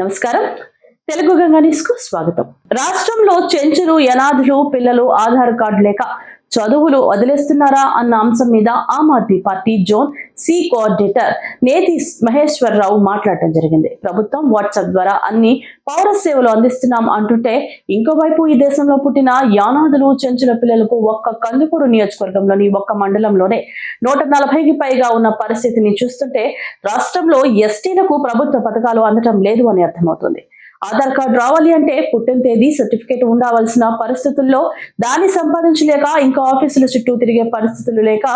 నమస్కారం. తెలుగు గంగా న్యూస్కు స్వాగతం. రాష్ట్రంలో చెంచులు యనాదులు పిల్లలు ఆధార్ కార్డు లేక చదువులు వదిలేస్తున్నారా అన్న అంశం మీద Aam Aadmi party zone C coordinator Neti Maheshwararao మాట్లాడటం జరిగింది. ప్రభుత్వం వాట్సాప్ ద్వారా అన్ని పౌర సేవలు అందిస్తున్నాం అంటుంటే ఇంకోవైపు ఈ దేశంలో పుట్టిన యానాదులు చెంచుల పిల్లలకు ఒక్క కందుకూరు నియోజకవర్గంలోని ఒక్క మండలంలోనే నూట నలభైకి పైగా ఉన్న పరిస్థితిని చూస్తుంటే రాష్ట్రంలో ఎస్టీలకు ప్రభుత్వ పథకాలు అందటం లేదు అని అర్థమవుతుంది. ఆధార్ కార్డు రావాలి అంటే పుట్టిన తేదీ సర్టిఫికేట్ ఉండవలసిన పరిస్థితుల్లో దాన్ని సంపాదించలేక ఇంకా ఆఫీసుల చుట్టూ తిరిగే పరిస్థితులు లేక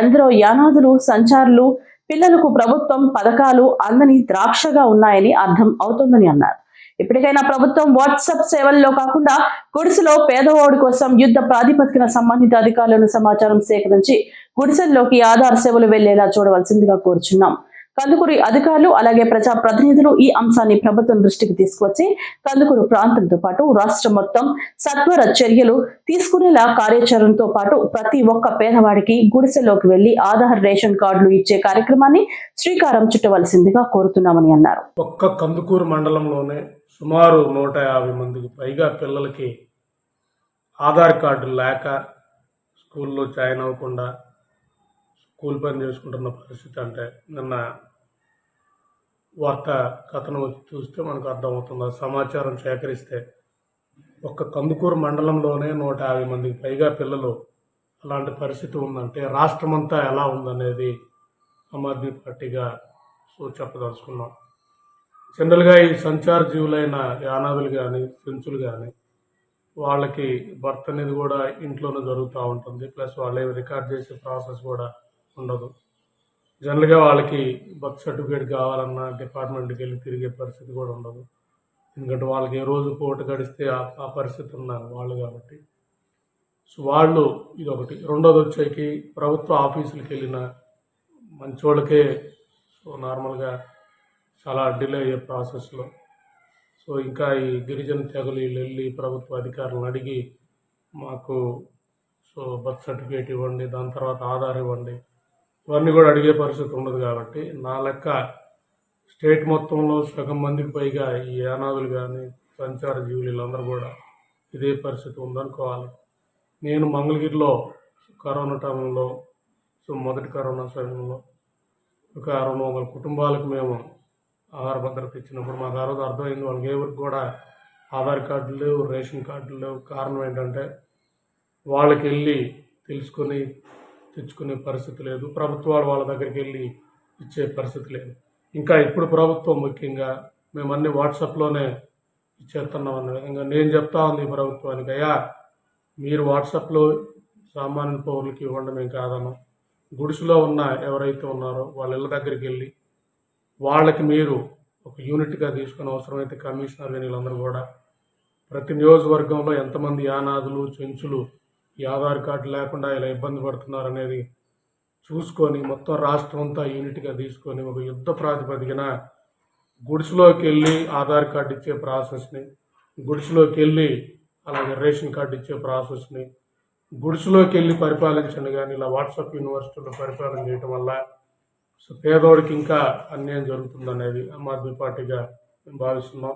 ఎందరో యానాదులు సంచారులు పిల్లలకు ప్రభుత్వం పథకాలు అందని ద్రాక్షగా ఉన్నాయని అర్థం అవుతుందని అన్నారు. ఇప్పటికైనా ప్రభుత్వం వాట్సాప్ సేవల్లో కాకుండా గుడిసెలో పేదవాడి కోసం యుద్ధ ప్రాతిపదికన సంబంధిత అధికారులను సమాచారం సేకరించి గుడిసెల్లోకి ఆధార్ సేవలు వెళ్ళేలా చూడవలసిందిగా కోరుచున్నాం. కందుకూరి అధికారులు అలాగే ప్రజా ప్రతినిధులు ఈ అంశాన్ని ప్రభుత్వం దృష్టికి తీసుకువచ్చి కందుకూరు ప్రాంతంతో పాటు రాష్ట్రం మొత్తం సత్వర చర్యలు తీసుకునేలా కార్యాచరణతో పాటు ప్రతి ఒక్క పేదవాడికి గుడిసెలోకి వెళ్ళి ఆధార్ రేషన్ కార్డులు ఇచ్చే కార్యక్రమాన్ని శ్రీకారం చుట్టవలసిందిగా కోరుతున్నామని అన్నారు. ఒక్క కందుకూరు మండలంలోనే సుమారు నూట యాభై మందికి పైగా పిల్లలకి ఆధార్ కార్డు లేక స్కూల్లో జాయిన్ అవ్వకుండా కూలి పని చేసుకుంటున్న పరిస్థితి అంటే నిన్న వార్త కథనం చూస్తే మనకు అర్థమవుతుంది. సమాచారం సేకరిస్తే ఒక్క కందుకూరు మండలంలోనే నూట యాభై మందికి పైగా పిల్లలు అలాంటి పరిస్థితి ఉందంటే రాష్ట్రమంతా ఎలా ఉందనేది ఆమ్ ఆద్మీ పార్టీగా సో చెప్పదలుచుకున్నాం. జనరల్గా ఈ సంచార జీవులైన యానాదులు కానీ సెంచులు కానీ వాళ్ళకి భర్త అనేది కూడా ఇంట్లోనే జరుగుతూ ఉంటుంది. ప్లస్ వాళ్ళు రికార్డ్ చేసే ప్రాసెస్ కూడా ఉండదు. జనరల్గా వాళ్ళకి బర్త్ సర్టిఫికేట్ కావాలన్నా డిపార్ట్మెంట్కి వెళ్ళి తిరిగే పరిస్థితి కూడా ఉండదు. ఎందుకంటే వాళ్ళకి ఏ రోజు పోటు గడిస్తే ఆ- పరిస్థితి ఉన్నారు వాళ్ళు కాబట్టి. సో వాళ్ళు ఇది ఒకటి రెండోది వచ్చేకి ప్రభుత్వ ఆఫీసులకు వెళ్ళిన మంచోళ్ళకే సో నార్మల్గా చాలా డిలే అయ్యే ప్రాసెస్లో. సో ఇంకా ఈ గిరిజన తెగలు వెళ్ళి ప్రభుత్వ అధికారులను అడిగి మాకు సో బర్త్ సర్టిఫికేట్ ఇవ్వండి దాని తర్వాత ఆధార్ ఇవ్వండి ఇవన్నీ కూడా అడిగే పరిస్థితి ఉండదు కాబట్టి నా లెక్క స్టేట్ మొత్తంలో సగం మందికి పైగా ఈ యానాదులు కానీ సంచార జీవులు వీళ్ళందరూ కూడా ఇదే పరిస్థితి ఉందనుకోవాలి. నేను మంగళగిరిలో కరోనా టైంలో సో మొదటి కరోనా సమయంలో ఒక రెండు వందల కుటుంబాలకు మేము ఆహార భద్రత ఇచ్చినప్పుడు మాకు ఆ రోజు అర్థమైంది వాళ్ళకి ఎవరికి కూడా ఆధార్ కార్డులు లేవు రేషన్ కార్డులు లేవు. కారణం ఏంటంటే వాళ్ళకి వెళ్ళి తెలుసుకొని తెచ్చుకునే పరిస్థితి లేదు. ప్రభుత్వాలు వాళ్ళ దగ్గరికి వెళ్ళి ఇచ్చే పరిస్థితి లేదు. ఇంకా ఇప్పుడు ప్రభుత్వం ముఖ్యంగా మేము అన్ని వాట్సాప్లోనే ఇచ్చేస్తున్నాం అన్న విధంగా నేను చెప్తా ఉంది ఈ ప్రభుత్వానికి అయ్యా మీరు వాట్సాప్లో సామాన్య పౌరులకి ఇవ్వండి మేము కాదను గుడిసెలో ఉన్న ఎవరైతే ఉన్నారో వాళ్ళ ఇళ్ళ దగ్గరికి వెళ్ళి వాళ్ళకి మీరు ఒక యూనిట్గా తీసుకుని అవసరమైతే కమిషనర్ వీళ్ళందరూ కూడా ప్రతి నియోజకవర్గంలో ఎంతమంది యానాదులు చెంచులు ఈ ఆధార్ కార్డు లేకుండా ఇలా ఇబ్బంది పడుతున్నారు అనేది చూసుకొని మొత్తం రాష్ట్రం అంతా యూనిట్గా తీసుకొని ఒక యుద్ధ ప్రాతిపదికన గుడిసెలోకి వెళ్ళి ఆధార్ కార్డు ఇచ్చే ప్రాసెస్ని గుడిసెలోకి వెళ్ళి అలాగే రేషన్ కార్డు ఇచ్చే ప్రాసెస్ని గుడిసెలోకి వెళ్ళి పరిపాలించండి కానీ ఇలా వాట్సాప్ యూనివర్సిటీలో పరిపాలన చేయటం వల్ల సో పేదోడికి ఇంకా అన్యాయం జరుగుతుందనేది ఆమ్ ఆద్మీ పార్టీగా మేము భావిస్తున్నాం.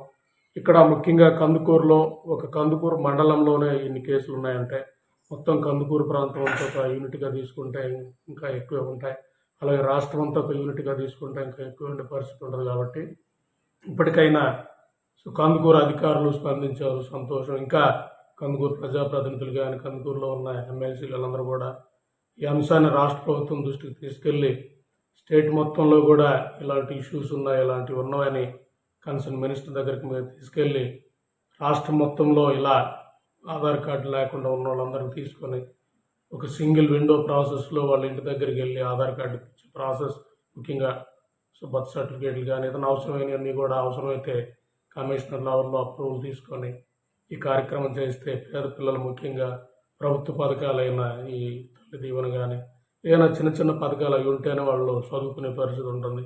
ఇక్కడ ముఖ్యంగా కందుకూరులో ఒక కందుకూరు మండలంలోనే ఇన్ని కేసులు ఉన్నాయంటే మొత్తం కందుకూరు ప్రాంతం అంతా ఒక యూనిట్గా తీసుకుంటే ఇంకా ఎక్కువే ఉంటాయి. అలాగే రాష్ట్రం అంతా ఒక యూనిట్గా తీసుకుంటే ఇంకా ఎక్కువ ఉండే పరిస్థితి ఉండదు కాబట్టి ఇప్పటికైనా సో కందుకూరు అధికారులు స్పందించారు సంతోషం. ఇంకా కందుకూరు ప్రజాప్రతినిధులు కానీ కందుకూరులో ఉన్న ఎమ్మెల్సీలు అందరూ కూడా ఈ అంశాన్ని రాష్ట్ర ప్రభుత్వం దృష్టికి తీసుకెళ్ళి స్టేట్ మొత్తంలో కూడా ఇలాంటి ఇష్యూస్ ఉన్నాయి ఇలాంటివి ఉన్నాయని కన్సర్న్ మినిస్టర్ దగ్గరికి మీరు తీసుకెళ్ళి రాష్ట్రం మొత్తంలో ఇలా ఆధార్ కార్డు లేకుండా ఉన్న వాళ్ళందరినీ తీసుకొని ఒక సింగిల్ విండో ప్రాసెస్లో వాళ్ళ ఇంటి దగ్గరికి వెళ్ళి ఆధార్ కార్డు ప్రాసెస్ ముఖ్యంగా సో బర్త్ సర్టిఫికేట్లు కానీ ఏదైనా అవసరమైనవన్నీ కూడా అవసరమైతే కమిషనర్ లెవెల్లో అప్రూవల్ తీసుకొని ఈ కార్యక్రమం చేస్తే పేద పిల్లలు ముఖ్యంగా ప్రభుత్వ పథకాలైన ఈ తల్లి దీవెన కానీ ఏదైనా చిన్న చిన్న పథకాలు అవి ఉంటేనే వాళ్ళు చదువుకునే పరిస్థితి ఉంటుంది.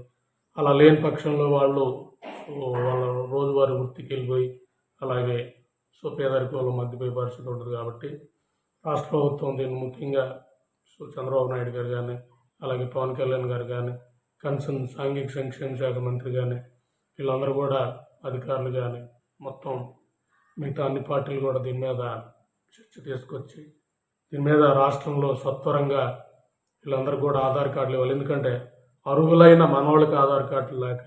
అలా లేని పక్షంలో వాళ్ళు వాళ్ళ రోజువారీ వృత్తికి వెళ్ళిపోయి అలాగే సో పేదరికంలో మధ్యపోయే పరిస్థితి ఉంటుంది కాబట్టి రాష్ట్ర ప్రభుత్వం దీన్ని ముఖ్యంగా సో చంద్రబాబు నాయుడు గారు కానీ అలాగే పవన్ కళ్యాణ్ గారు కానీ కన్సర్న్ సాంఘిక సంక్షేమ శాఖ మంత్రి కానీ వీళ్ళందరూ కూడా అధికారులు కానీ మొత్తం మిగతా అన్ని పార్టీలు కూడా దీని మీద చర్చ తీసుకొచ్చి దీని మీద రాష్ట్రంలో సత్వరంగా వీళ్ళందరూ కూడా ఆధార్ కార్డులు ఇవ్వాలి. ఎందుకంటే అర్హులైన మనవాళ్ళకి ఆధార్ కార్డులు లేక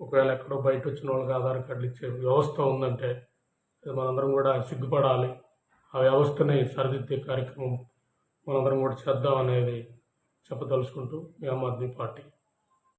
ఒకవేళ ఎక్కడో బయట వచ్చిన వాళ్ళకి ఆధార్ కార్డులు ఇచ్చే వ్యవస్థ ఉందంటే మనందరం కూడా సిగ్గుపడాలి. ఆ వ్యవస్థని సరిదిద్దే కార్యక్రమం మనందరం కూడా చేద్దాం అనేది చెప్పదలుచుకుంటూ మీ ఆమ్ ఆద్మీ పార్టీ.